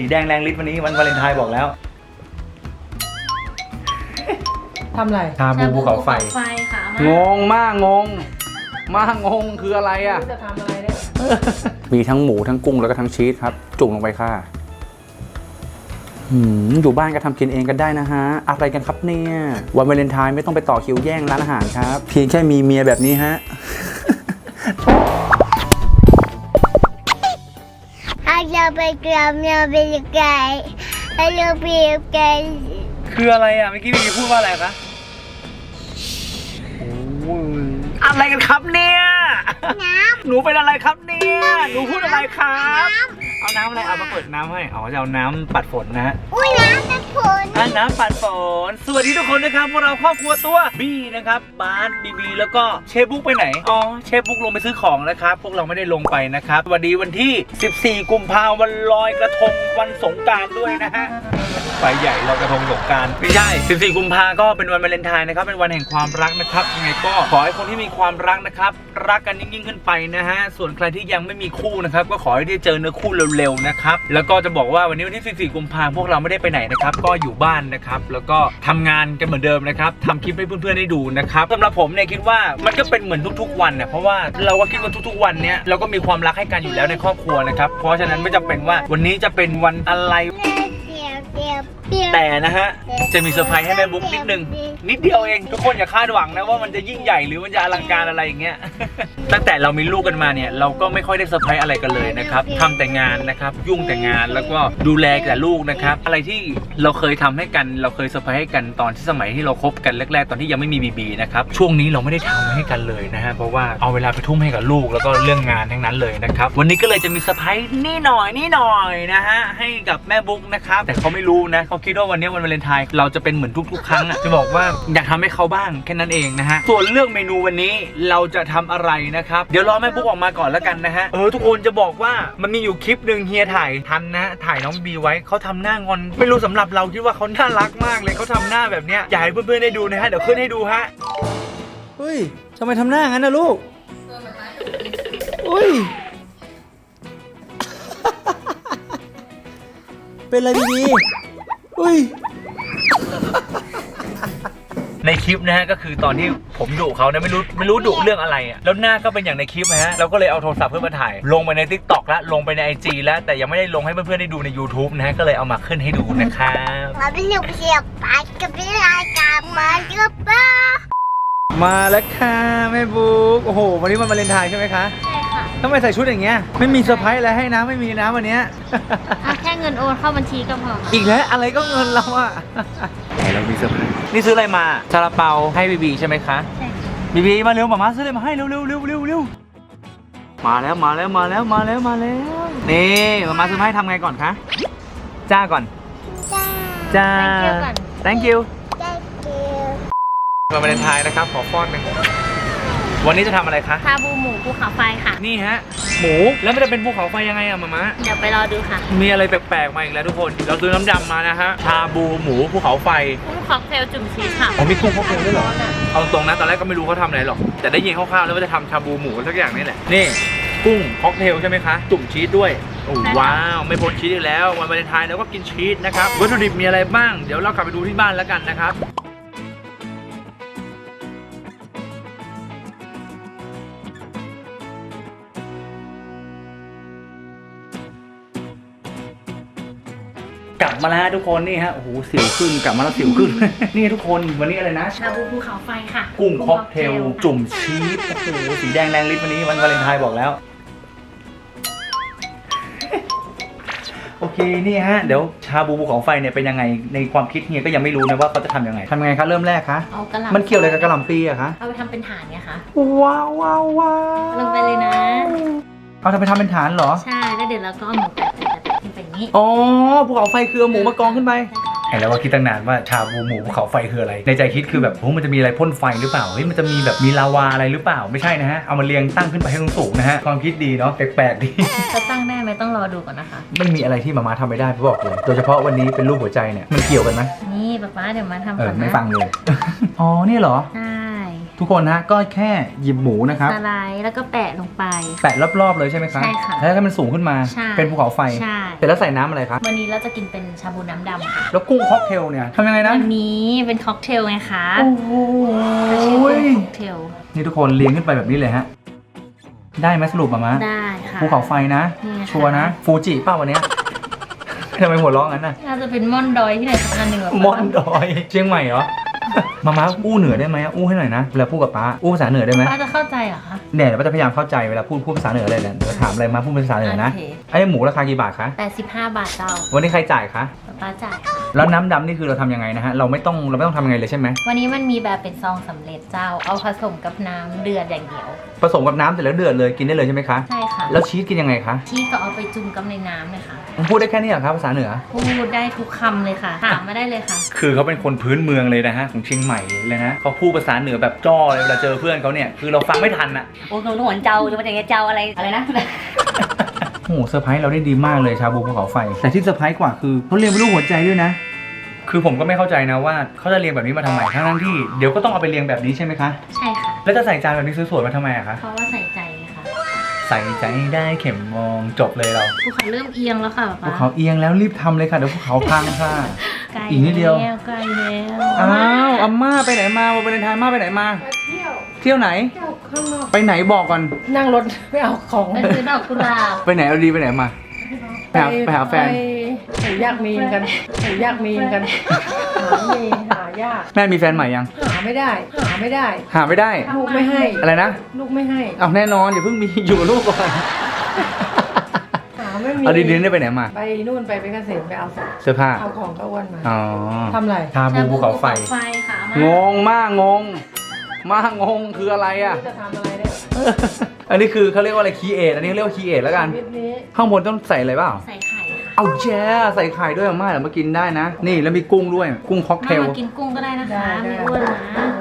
สีแดงแรงฤทธิ์วันนี้วันวาเลนไทน์บอกแล้วทำอะไร ชาบูภูเขาไฟ ไฟค่ะงงมากงง มากงงคืออะไรอะ จะทำอะไรเนี่ยมีทั้งหมูทั้งกุ้งแล้วก็ทั้งชีสครับ จุ่มลงไปค่ะหืมอยู่บ้านก็ทำกินเองกันได้นะฮะ อะไรกันครับเนี่ย วันวาเลนไทน์ไม่ต้องไปต่อคิวแย่งร้านอาหารครับ เพียงแค่มีเมียแบบนี้ฮะ ถ้าจะไปเกลือเมียเป็นไก่ถ้าจะไปไก่คืออะไรอะเมื่อกี้มีพูดว่าอะไรคะอะไรกันครับเนี่ย น้หนูเป็นอะไรครับเนี่ย หนูพูดอะไรครับ เอาน้ำอะไร เอามาเปิดน้ำให้ อ๋อจะเอาน้ำปัดฝนนะฮะำอุ้ยน้ำจะผลอะน้ำปัดฝน สวัสดีทุกคนนะครับ พวกเราครอบครัวตัวบี้นะครับ บาสบีบีแล้วก็เชฟบุ๊กไปไหน อ๋อ เชฟบุ๊กลงไปซื้อของนะครับ พวกเราไม่ได้ลงไปนะครับ สวัสดีวันที่ 14 กุมภาพันธ์วันลอยกระทงวันสงกรารด้วยนะฮะ ไฟใหญ่ลอยกระทงสงกรารไม่ใช่ 14 กุมภาก็เป็นวันวาเลนไทน์นะครับ เป็นวันแห่งความรักนะครับยังไงก็ขอให้คนที่มีความรักนะครับ รักกันยิ่งๆขึ้นไปนะฮะ ส่วนใครที่ยังไม่มีคู่นะครับ ก็ขอให้ได้เจอเนื้อคู่เร็วๆนะครับ แล้วก็จะบอกว่าวันนี้วันที่ 14 กุมภาพวกเราไม่ได้ไปไหนนะครับ ก็อยู่บ้านนะครับ แล้วก็ทำงานกันเหมือนเดิมนะครับทำคลิปให้เพื่อนๆได้ดูนะครับสำหรับผมเนี่ยคิดว่ามันก็เป็นเหมือนทุกๆวันเนี่ยเพราะว่าเราก็คิดว่าทุกๆวันเนี้ยเราก็มีความรักให้กันอยู่แล้วในครอบครัวนะครับ เพราะฉะนั้นไม่จำเป็นว่าวันนี้จะเป็นวันอะไร เดียวเดียวเดียวแต่นะฮะ จะมีเซอร์ไพรส์ให้แม่บุ๊กนิดนึง นิดเดียวเองทุกคนอย่าคาดหวังนะว่ามันจะยิ่งใหญ่หรือมันจะอลังการอะไรอย่างเงี้ย ตั้งแต่เรามีลูกกันมาเนี่ย เราก็ไม่ค่อยได้เซอร์ไพรส์อะไรกันเลยนะครับทำแต่งานนะครับ ยุ่งแต่งานแล้วก็ดูแลแต่ลูกนะครับ อะไรที่เราเคยทำให้กัน เราเคยเซอร์ไพรส์ให้กันตอนที่สมัยที่เราคบกันแรกๆตอนที่ยังไม่มีบีบีนะครับ ช่วงนี้เราไม่ได้ทำให้กันเลยนะฮะ เพราะว่าเอาเวลาไปทุ่มให้กับลูกแล้วก็เรื่องงานทั้งนั้นเลยนะครับ วันนี้ก็เลยจะมีเซอร์ไพรส์นี่หน่อยนี่หน่อยนะฮะให้กับแม่บุ๊กนะครับ แต่เขาไม่รู้นะเขาคิดว่าวันนี้วันวาเลนไทน์เราจะเป็นเหมือนทุกๆ ครั้งอะจะบอกว่าอยากทำให้เขาบ้างแค่นั้นเองนะฮะส่วนเรื่องเมนูวันนี้เราจะทำอะไรนะครับ เดี๋ยวรอแม่บุ๊กออกมาก่อนแล้วกันนะฮะเออทุกคนจะบอกว่ามันมีอยู่คลิปหนึ่งเฮียถ่ายทันนะ ถ่ายน้องบีไว้เขาทำหน้างอน ไม่รู้สำหรับเราคิดว่าเขาน่ารักมากเลยเขาทำหน้าแบบเนี้ยอยากให้เพื่อนๆได้ดูนะฮะเดี๋ยวขึ้นให้ดูฮะ เฮ้ยทำไมทำหน้างั้นนะลูกอุ้ย เป็นอะไรดี อุ้ย ในคลิปนะฮะก็คือตอนที่ผมดุเขาเนี่ยไม่รู้ไม่รู้ดุเรื่องอะไรอะแล้วหน้าก็เป็นอย่างในคลิปนะฮะเราก็เลยเอาโทรศัพท์เพื่อนมาถ่าย ลงไปใน t ิ k t o k แล้วลงไปใน IG แล้วแต่ยังไม่ได้ลงให้เพื่อนๆได้ดูใน YouTube นะฮะก็เลยเอามาขึ้นให้ดูนะครับมาเป็นลูกเสียบปากกับเป็นรายการมาเยอะป้ามาแล้วค่ะแม่บุ๊กโอ้โหวันนี้มันวาเลนไทน์ใช่ไหมคะใช่ค่ะทำไมใส่ชุดอย่างเงี้ย ไม่มีเซอร์ไพรส์อะไรให้นะไม่มีนะวันเนี้ยเอาแค่เงินโอนเข้าบัญชีก็พออีกแล้วอะไรก็เงินเราอะไหนเรามีเซอร์ไพรส์นี่ซื้ออะไรมาซาลาเปาให้บีบีใช่ไหมคะ ใช่ค่ะบีบีมาเร็วหมามาซื้ออะไรมาให้เร็วเร็วเร็วเร็วเร็วมาแล้วมาแล้วมาแล้วมาแล้วมาแล้วนี่หมามาซื้อมาให้ทำไงก่อนคะจ้าก่อน จ้า จ้า thank you ก่อน thank you ได้เดียววันวาเลนไทน์นะครับขอฟ้อนหนึ่ง วันนี้จะทำอะไรคะ ชาบูหมูภูเขาไฟค่ะ นี่ฮะ หมูแล้วมันจะเป็นภูเขาไฟยังไงอะมามะ เดี๋ยวไปรอดูค่ะมีอะไรแปลกๆมาอีกแล้วทุกคน เราซื้อน้ำดำมานะฮะ ชาบูหมูภูเขาไฟกุ้งค็อกเทลจุ่มชีสค่ะ อ๋อมีกุ้งค็อกเทลด้วยเหรอ เอาตรงนะตอนแรกก็ไม่รู้เขาทำอะไรหรอก แต่ได้ยินคร่าวๆแล้วว่าจะทำชาบูหมูสักอย่างนี่แหละ นี่กุ้งค็อกเทลใช่ไหมคะ จุ่มชีสด้วยโอ้ใช่ค่ะ ว้าว ไม่พ้นชีสอีกแล้ว วันวาเลนไทน์เราก็กินชีสนะครับ วัตถุดิบมีอะไรบ้าง เดี๋ยวเรากลับไปดูที่บ้านแล้วกันนะครับ กลับมาแล้วทุกคนนี่ฮะโอ้โหสิวขึ้นกลับมาแล้วสิวขึ้น นี่ทุกคนวันนี้อะไรนะ ชาบูภูเขาไฟค่ะกุ้งค็อกเทลจุ่มชีสโอ้โหสีแดงแรงฤทธิ์วันนี้วันวาเลนไทน์บอกแล้ว โอเคนี่ฮะเดี๋ยวชาบูภูเขาไฟเนี่ยเป็นยังไงในความคิดเฮียก็ยังไม่รู้นะว่าเขาจะทำยังไงทำไงคะเริ่มแรกคะเอากระหล่ำมันเกี่ยวอะไรกับกระหล่ำปีอะคะเอาไปทำเป็นฐานเนี่ยค่ะว้าวว้าวว้าวลงไปเลยนะเอาทำไปทำเป็นฐานเหรอ ใช่แล้วเดี๋ยวเราก็เอาหมูแปะแปะแปะขึ้ นไปอย่างนี้อ๋อภูเขาไฟคือเอาหมูมากองขึ้นไปใช่ค่ะเห็นแล้วว่าคิดตั้งนานว่าชาบูหมูภูเขาไฟคืออะไร ในใจคิดคือแบบโอ้มันจะมีอะไรพ่นไฟหรือเปล่า เฮ้ยมันจะมีแบบมีลาวาอะไรหรือเปล่า ไม่ใช่นะฮะ เอามาเรียงตั้งขึ้นไปให้สูงๆนะฮะ ความคิดดีเนาะ แปลกๆดี จะตั้งได้ไหมต้องรอดูก่อนนะคะ ไม่มีอะไรที่มาม่าทำไม่ได้พี่บอกเลย โดยเฉพาะวันนี้เป็นรูปหัวใจเนี่ย มันเกี่ยวกันไหมนี่ป๊าป๊าเดี๋ยวมาทำเอก่ออนนะไม่ฟังเลย อ๋อ นี่เหรอ ใช่ ทุกคนนะก็แค่หยิบหมูนะครับ สไลด์แล้วก็แปะลงไป แปะรอบๆเลยใช่ไหมคะใช่ค่ะแล้วให้มันสูงขึ้นมา ใช่เป็นภูเขาไฟ ใช่ เสร็จแล้วใส่น้ำอะไรคะวันนี้เราจะกินเป็นชาบูน้ำดำค่ะแล้วกุ้งค็อกเทลเนี่ยทำยังไงนะวันนี้เป็นค็อกเทลไงคะโอ้โหก็ชื่อเป็นค็อกเทลนี่ทุกคนเรียงขึ้นไปแบบนี้เลยฮะ ได้ไหมสรุปมามะได้ค่ะ ภูเขาไฟนะ นี่ค่ะ ชัวร์นะ ฟูจิเปล่าวันเนี้ย ทำไมหัวเร้องงั้นน่ะน่าจะเป็นม่อนดอยที่ไหนสักอันหนึ่งแบบมอนดอย เชียงใหม่เหรอ มาม้าอู้เหนือได้ไหมอู้ให้หน่อยนะเวลาพูดกับป้าอู้ภาษาเหนือได้ไหมป้าจะเข้าใจเหรอคะเนี่ยเดี๋ยวป้าจะพยายามเข้าใจเวลาพูดพูดภาษาเหนือเลยเนี่ยเดี๋ยวถามอะไรมาพูดเป็นภาษาเหนือนะโอเค ไอ้หมูราคากี่บาทคะ85 บาทเจ้าวันนี้ใครจ่ายคะป้าจ่ายค่ะ แล้วน้ำดำนี่คือเราทำยังไงนะฮะ เราไม่ต้องเราไม่ต้องทำยังไงเลยใช่ไหม วันนี้มันมีแบบเป็นซองสำเร็จเจ้า เอาผสมกับน้ำเดือดอย่างเดียว ผสมกับน้ำเสร็จแล้วเดือดเลยกินได้เลยใช่ไหมคะ ใช่ค่ะแล้วชีสกินยังไงคะ ที่ก็เอาไปจุ่มกับในน้ำเลยค่ะผมพูดได้แค่นี้เหรอครับภาษาเหนือ พูดได้ทุกคำเลยค่ะ ถามมาได้เลยค่ะ คือเขาเป็นคนพื้นเมืองเลยนะฮะของเชียงใหม่เลยนะเขาพูดภาษาเหนือแบบจ้อเลยเวลาเจอเพื่อนเขาเนี่ยคือเราฟังไม่ทันอะ โอ้โหหนวนเจ้าจะมาอย่างเงี้ยเจ้าอะไรอะไรนะ โอ้โหเซอร์ไพรส์เราได้ดีมากเลยชาบูภูเขาไฟ แต่ที่เซอร์ไพรส์กว่าคือเขาเรียงเป็นรูปหัวใจด้วยนะ คือผมก็ไม่เข้าใจนะว่าเขาจะเรียงแบบนี้มาทำไมทั้งนั้นที่เดี๋ยวก็ต้องเอาไปเรียงแบบนี้ใช่ไหมคะ ใช่ค่ะ แล้วจะใส่จานแบบนี้สวยๆมาทำไมอะคะ เพราะว่าใส่ใจไงค่ะใส่ใจได้เข็มมองจบเลยเราภูเขาเริ่มเอียงแล้วค่ะภูป้าเขาเอียงแล้วรีบทำเลยค่ะเดี๋ยวภูเขาพังค่ะใกล้อีกนิดเดียว แล้วใกล้แล้วอ้าวอาม่าไปไหนมาวันวาเลนไทน์อาม่าไปไหนมาเที่ยวเที่ยวไหน เที่ยวข้างนอกไปไหนบอกก่อน นั่งรถไปเอาของ ไปซื้อดอกกุหลาบ ไปไหนเอาดีไปไหนมา ไปหาไปหาแฟน ไป หายากมีนกันหายากมีนกัน หามีหายาก แม่มีแฟนใหม่ยัง หาไม่ได้ หาไม่ได้ หาไม่ได้ ลูกไม่ให้ อะไรนะ ลูกไม่ให้ เอาแน่นอนอย่าเพิ่งมีอยู่กับลูกก่อน หาไม่มีเอาดีๆได้ไปไหนมา ไปนู่นไปเป็นเกษตรไปเอาของเสื้อผ้า เอาของเขาอ้วนมาอ๋อทำไร ชาบูภูเขาไฟ ไฟค่ะอางม่างมากงง มากงงคืออะไรอะ จะทำอะไรเนี่ยอันนี้คือเขาเรียกว่าอะไรคีเอทอันนี้เรียกว่าคีเอทแล้วกัน ชีวิตนี้ข้างบนต้องใส่อะไรเปล่า ใส่ไข่ค่ะ เอาแจ้ใส่ไข่ด้วยอาม่าเดี๋ยวมากินได้นะ นี่แล้วมีกุ้งด้วยกุ้งค็อกเทมาลมากินกุ้งก็ได้นะคะได้ได้ไม่อ้วนนะ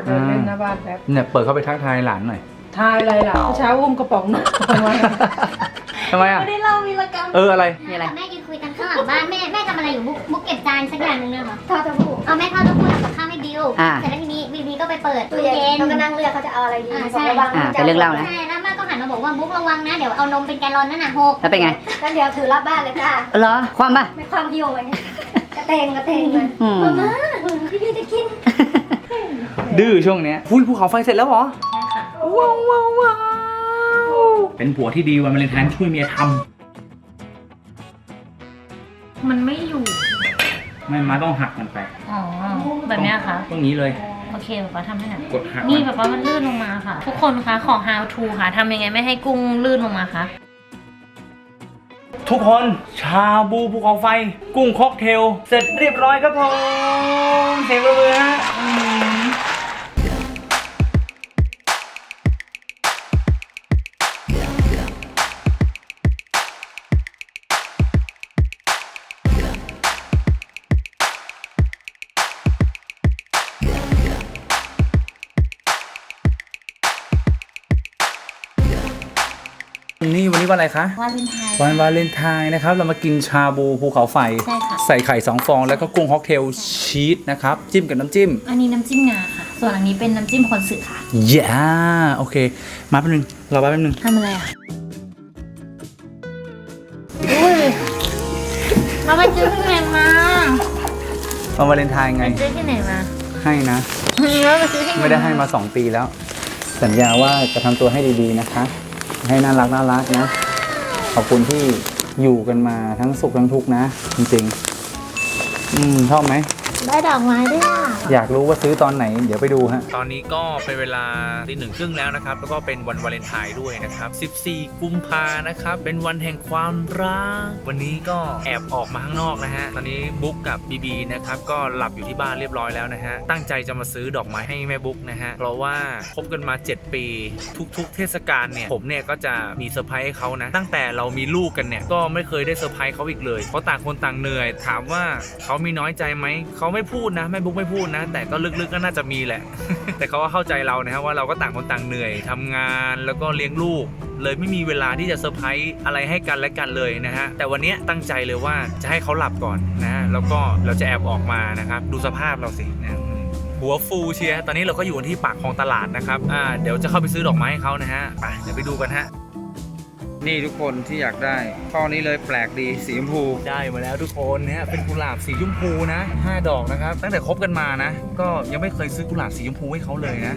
เดินเล่นหน้าบ้านแป๊บเนี่ยเปิดเข้าไปทักทายหลานหน่อย ทายอะไรล่ะเมื่อเช้าอุ้มกระป๋องนมมาทำไมอะ ไม่ได้เล่าวีรกรรมเอออะไร มีอะไร แม่ยืนคุยกันข้างหลังบ้านแม่แม่ทำอะไรอยู่มุกมุกเก็บจานสักอย่างหนึ่งเลยเหรอทอดเต้าหู้เอาแม่ทอดเต้าหู้ทำกับข้าวให้บิวอ่า เสร็จแล้วทีนี้บีบีก็ไปเปิดตู้เย็นเขาก็นั่งเลือกเขาจะเอาอะไรดีอ่าบอกใช่ระวังอ่าเป็นเรื่องเล่านะ ใช่แล้ว แม่ก็หันมาบอกว่ามุกระวังนะ เดี๋ยวเอานมเป็นแกลลอนนั่นน่ะหกแล้วเป็นไงก็เดี๋ยวถือรับบ้านเลยจ้าเหรอความป่ะ ไม่ความเดียวเลยกระเตงกระเตงเลยอืม มาม่าพี่พี่จะกินดื้อช่วงเนี้ยอุ้ยภูเขาไฟเสร็จแล้วเหรอใช่ค่ะว้าวว้าวว้าวเป็นผัวที่ดีวันวาเลนไทน์ช่วยเมียทมันไม่อยู่ำไม่มาต้องหักมันไปอ๋อแบบเนี้ยค่ะตรงนี้เลย โอเคป๊าป๊าทำให้หน่อยกดหักนี่มันป๊าป๊ามันลื่นลงมาค่ะ ทุกคนคะขอ how to ค่ะทำยังไงไม่ให้กุ้งลื่นลงมาคะทุกคนชาบูภูเขาไฟ กุ้งค็อกเทล เสร็จเรียบร้อยครับผมเสียงปรบมือฮะ นี่วันนี้วันอะไรคะ วาเลนไทน์วันวาเลนไทน์นะครับ เรามากินชาบูภูเขาไฟ ใช่ค่ะ ใส่ไข่2ฟอง แล้วก็กุ้งค็อกเทลชีสนะครับ จิ้มกับน้ำจิ้มอันนี้น้ำจิ้มงาค่ะ ส่วนอันนี้เป็นน้ำจิ้มคอนสึค่ะย่าโอเค มาแป๊บนึงรอแป๊บนึง ทำอะไรอะอุ้ยเราไปซื้อที่ไหนมาวันวาเลนไทน์ไง ไปซื้อที่ไหนมาให้นะ เราไปซื้อที่ไหนไม่ได้ให้มา 2 ปีแล้ว สัญญาว่าจะทำตัวให้ดีๆนะคะ ให้น่ารักน่ารักนะ ขอบคุณที่อยู่กันมาทั้งสุขทั้งทุกข์นะ จริงๆ อืมชอบไหม ได้ดอกไม้ด้วยอะอยากรู้ว่าซื้อตอนไหน เดี๋ยวไปดูฮะ ตอนนี้ก็เป็นเวลาตีหนึ่งครึ่งแล้วนะครับ แล้วก็เป็นวันวาเลนไทน์ด้วยนะครับ 14 กุมภานะครับ เป็นวันแห่งความรัก วันนี้ก็แอบออกมาข้างนอกนะฮะ ตอนนี้บุ๊กกับบีบีนะครับ ก็หลับอยู่ที่บ้านเรียบร้อยแล้วนะฮะ ตั้งใจจะมาซื้อดอกไม้ให้แม่บุ๊กนะฮะ เพราะว่าคบกันมา 7 ปี ทุกๆ เทศกาลเนี่ย ผมเนี่ยก็จะมีเซอร์ไพรส์ให้เขานะ ตั้งแต่เรามีลูกกันเนี่ย ก็ไม่เคยได้เซอร์ไพรส์เขาอีกเลย เพราะต่างคนต่างเหนื่อย ถามว่าเขามีน้อยใจไหมเขาไม่พูดนะแม่บุ๊กไม่พูดนะ แต่ก็ลึกๆก็น่าจะมีแหละ แต่เขาก็เข้าใจเรานะฮะว่าเราก็ต่างคนต่างเหนื่อยทำงานแล้วก็เลี้ยงลูก เลยไม่มีเวลาที่จะเซอร์ไพรส์อะไรให้กันและกันเลยนะฮะแต่วันนี้ตั้งใจเลยว่าจะให้เขาหลับก่อนนะแล้วก็เราจะแอบออกมานะครับ ดูสภาพเราสินะหัวฟูเชียตอนนี้เราก็อยู่ที่ปากคลองตลาดนะครับอ่าเดี๋ยวจะเข้าไปซื้อดอกไม้ให้เขานะฮะไปเดี๋ยวไปดูกันฮะ นี่ทุกคนที่อยากได้ข้อนี้เลยแปลกดีสีชมพู ได้มาแล้วทุกคนเนี่ยเป็นกุหลาบสีชมพูนะ 5 ดอกนะครับ ตั้งแต่คบกันมานะ ก็ยังไม่เคยซื้อกุหลาบสีชมพูให้เขาเลยนะ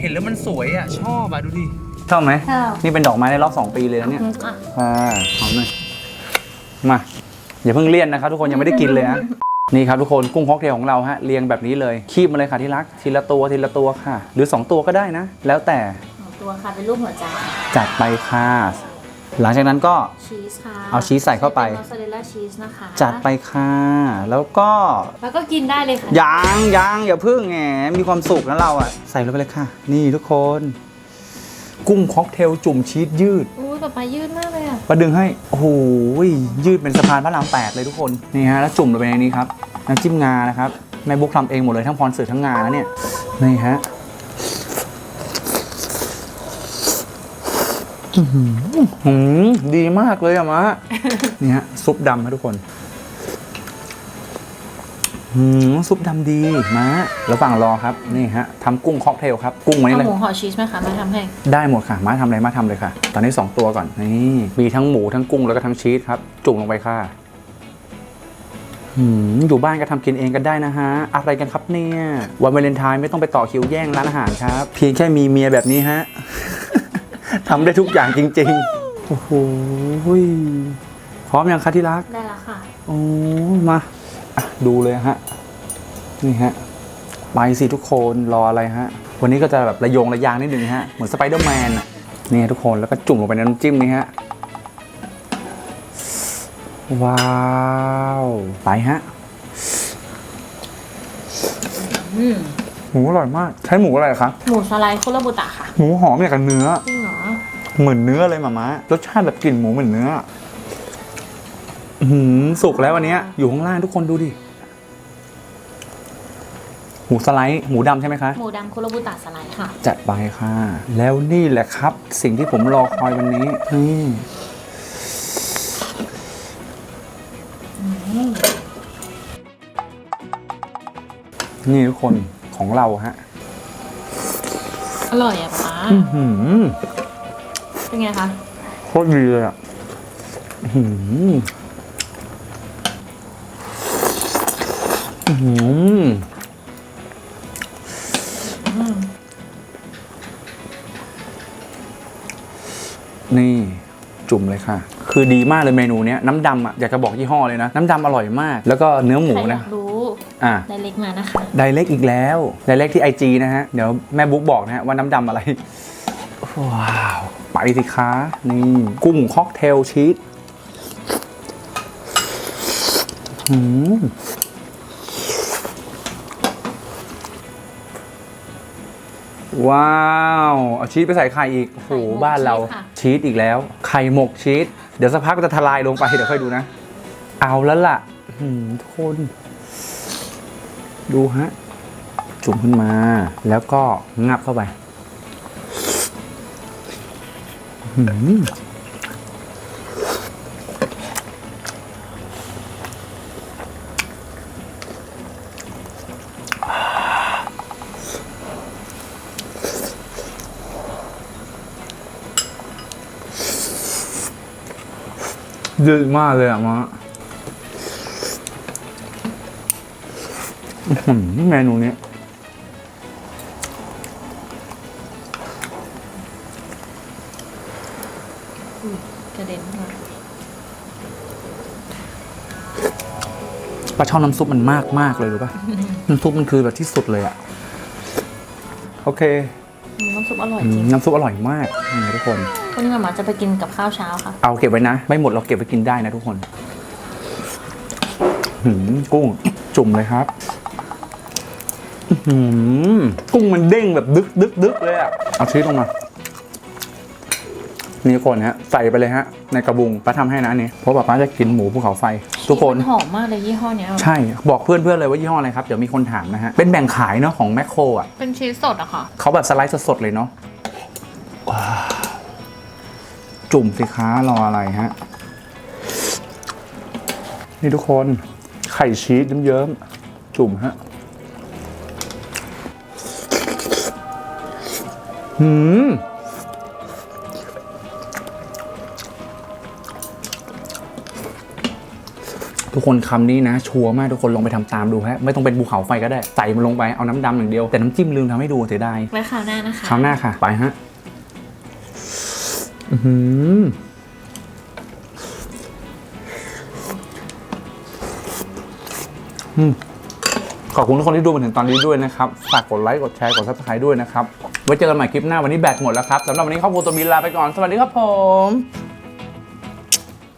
เห็นแล้วมันสวยอะชอบอะดูดิชอบไหมชอบนี่เป็นดอกไม้ในรอบ 2 ปีเลยนะเนี่ยอะอ่าหอมหน่อยมาอย่าเพิ่งเลี่ยนนะครับทุกคนยังไม่ได้กินเลยนะนี่ครับทุกคนกุ้งค็อกเทลของเราฮะเรียงแบบนี้เลยคีบมาเลยค่ะที่รัก ทีละตัวทีละตัวค่ะ หรือ 2 ตัวก็ได้นะ แล้วแต่ของตัวค่ะเป็นรูปหัวใจจัดไปค่ะ หลังจากนั้นก็ชีสค่ะเอาชีสใส่เข้าไปมอสซาเรลล่าชีสนะคะจัดไปค่ะ แล้วก็แล้วก็กินได้เลยค่ะยางยางอย่าพึ่งแหมมีความสุขนะเราอะใส่ลงไปเลยค่ะ นี่ทุกคน กุ้งค็อกเทลจุ่มชีสยืดอุ้ยป๊าป๊ายืดมากเลยอะประดึงให้โอ้โหยืดเป็นสะพานพระรามแปดเลยทุกคนนี่ฮะแล้วจุ่มลงไปในนี้ครับน้ำจิ้มงานะครับแม่บุ๊กทำเองหมดเลยทั้งพรสื่อทั้งงานะเนี่ยนี่ฮะอื้อ หือหืมดีมากเลยอะมะนี่ฮะซุปดำครับทุกคนหืมซุปดำดีมาระหว่างรอครับนี่ฮะทำกุ้งค็อกเทลครับกุ้งวันนี้เอาเลยหมูห่อชีสไหมคะมาทำให้ ได้หมดค่ะมาทำอะไรมาทำเลยค่ะ ตอนนี้ 2 ตัวก่อนนี่มีทั้งหมูทั้งกุ้งแล้วก็ทั้งชีสครับ จุ่มลงไปค่ะหืมอยู่บ้านก็ทำกินเองกันได้นะฮะ อะไรกันครับเนี่ย วันวาเลนไทน์ไม่ต้องไปต่อคิวแย่งร้านอาหารครับ เพียงแค่มีเมียแบบนี้ฮะ ทำได้ทุกอย่างจริงๆ โอ้โหพร้อมยังคะที่รัก ได้แล้วค่ะ โอ้มาอะดูเลยฮะ นี่ฮะ ไปสิทุกคนรออะไรฮะ วันนี้ก็จะแบบระโยงระยางนิดนึงฮะ เหมือนสไปเดอร์แมนอะนี่ทุกคนแล้วก็จุ่มลงไปในน้ำจิ้มนี่ฮะ ว้าวไปฮะอืมหมูอร่อยมาก ใช้หมูอะไรคะหมูสไลด์คุโรบุตะค่ะ หมูหอมอย่างกับเนื้อ จริงเหรอ เหมือนเนื้อเลยหมาม้ารสชาติแบบกลิ่นหมูเหมือนเนื้ออือหือสุกแล้ววันเนี้ยอยู่ข้างล่างทุกคนดูดิหมูสไลด์หมูดำใช่ไหมคะหมูดำคุโรบุตะสไลด์ค่ะ จัดไปค่ะ แล้วนี่แหละครับ สิ่งที่ผมรอคอยวันนี้นี่นี่ทุกคนของเราฮะ อร่อยอะป๊าอื้อหือ เป็นไงคะโคตรดีเลยอะอื้อหืออื้อหือนี่จุ่มเลยค่ะ คือดีมากเลยเมนูเนี้ยน้ำดำอะอยากจะบอกยี่ห้อเลยนะ น้ำดำอร่อยมาก แล้วก็เนื้อหมูใครอนะ ยากรู้อะ ไดเล็กมานะคะ ไดเล็กอีกแล้ว ไดเล็กที่ไอจีนะฮะ เดี๋ยวแม่บุ๊กบอกนะฮะว่าน้ำดำอะไร ว้าว ไปสิคะนี่กุ้งค็อกเทลชีสหืมว้าวเอาชีสไปใส่ไข่อีกโอ้โหไข่หมกบ้านเราชีสค่ะชีสอีกแล้ว ไข่หมกชีสเดี๋ยวสักพักก็จะทลายลงไปเดี๋ยวค่อยดูนะ เอาแล้วล่ะหืมทุกคน ดูฮะ จุ่มขึ้นมา แล้วก็งับเข้าไป ยืดมากเลยอะมะอื้อหือเมนูนี้ ปลาช่อนน้ำซุปมันมากมากเลยรู้ป่ะ น้ำซุปมันคือแบบที่สุดเลยอะโอเคอืมน้ำซุปอร่อยอืจมริงน้ำซุปอร่อยมากนี่ทุกคนวันนี้มาม่าจะไปกินกับข้าวเช้าค่ะ เอาเก็บไว้นะ ไม่หมดเราเก็บไว้กินได้นะทุกคนหืมกุ้งจุ่มเลยครับอื้อหืมกุ้งมันเด้งแบบดึกดึกดึกเลยอะเอาชีสลงมา นี่ทุกคนฮะใส่ไปเลยฮะในกระบุงป้าทำให้นะอันนี้เพราะป้าป้าจะกินหมูภูเขาไฟ ทุกคนหอมมากเลยยี่ห้อเนี้ยใช่บอกเพื่อนๆเลยว่ายี่ห้ออะไรครับเดี๋ยวมีคนถามนะฮะเป็นแบ่งขายเนาะของแมคโครอะเป็นชีสสดอะค่ะเขาแบบสไลด์สดๆเลยเนาะว้าวจุ่มสิคะรออะไรฮะนี่ทุกคนไข่ชีสเยิ้มๆจุ่มฮะหืม ทุกคนคำนี้นะ ชัวร์มากทุกคนลองไปทำตามดูฮะไม่ต้องเป็นภูเขาไฟก็ได้ใส่มันลงไปเอาน้ำดำอย่างเดียวแต่น้ำจิ้มลืมทำให้ดูเสียดายไว้คราวหน้านะคะคราวหน้าค่ะไปฮะอือหืออืมขอบคุณทุกคนที่ดูมาถึงตอนนี้ด้วยนะครับ ฝากกดไลค์ กดแชร์ กดซับสไครต์ด้วยนะครับ ไว้เจอกันใหม่คลิปหน้าวันนี้แบตหมดแล้วครับ สำหรับวันนี้ครอบครัวตัวมีลาไปก่อน สวัสดีครับผม